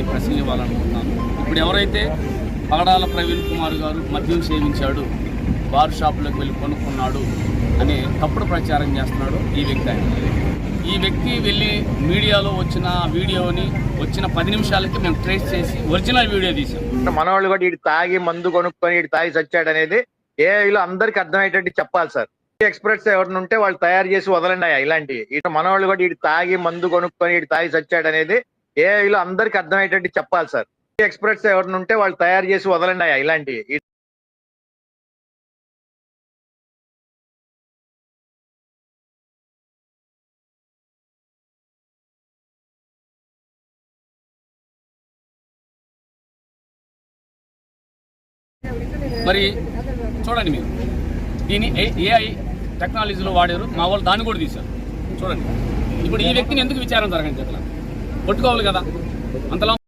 ఈ ప్రశ్న ఇవ్వాలనుకుంటున్నాను. ఇప్పుడు ఎవరైతే పగడాల ప్రవీణ్ కుమార్ గారు మద్యం సేవించాడు బార్ షాపులోకి వెళ్ళి కొనుక్కున్నాడు అనే తప్పుడు ప్రచారం చేస్తున్నాడు ఈ వ్యక్తి ఆయన. ఈ వ్యక్తి వెళ్ళి మీడియాలో వచ్చిన వీడియోని వచ్చిన పది నిమిషాలకి మేము ట్రేస్ చేసి ఒరిజినల్ వీడియో తీసాం. మనవాళ్ళు కూడా ఇటు తాగి మందు కొనుక్కొని ఇటు తాగి చచ్చాడు అనేది ఏఐలో అందరికి అర్థమయ్యేటట్టు చెప్పాలి సార్. ఎక్స్పర్ట్స్ ఎవరిని ఉంటే వాళ్ళు తయారు చేసి వదలండి ఇలాంటివి. ఇటు మనవాళ్ళు కూడా ఇటు తాగి మందు కొనుక్కొని ఇటు తాగి చచ్చాడు అనేది ఏఐలో అందరికి అర్థమయ్యేటట్టు చెప్పాలి సార్. ఎక్స్పర్ట్స్ ఎవరిని ఉంటే వాళ్ళు తయారు చేసి వదలండి అయ్యా ఇలాంటివి మరి చూడండి మీరు. దీన్ని ఏఐ టెక్నాలజీలో వాడారు మా వాళ్ళు దాన్ని కూడా తీశారు. చూడండి. ఇప్పుడు ఈ వ్యక్తిని ఎందుకు విచారం జరగని చెప్పలేదు కొట్టుకోవాలి కదా. అంతలో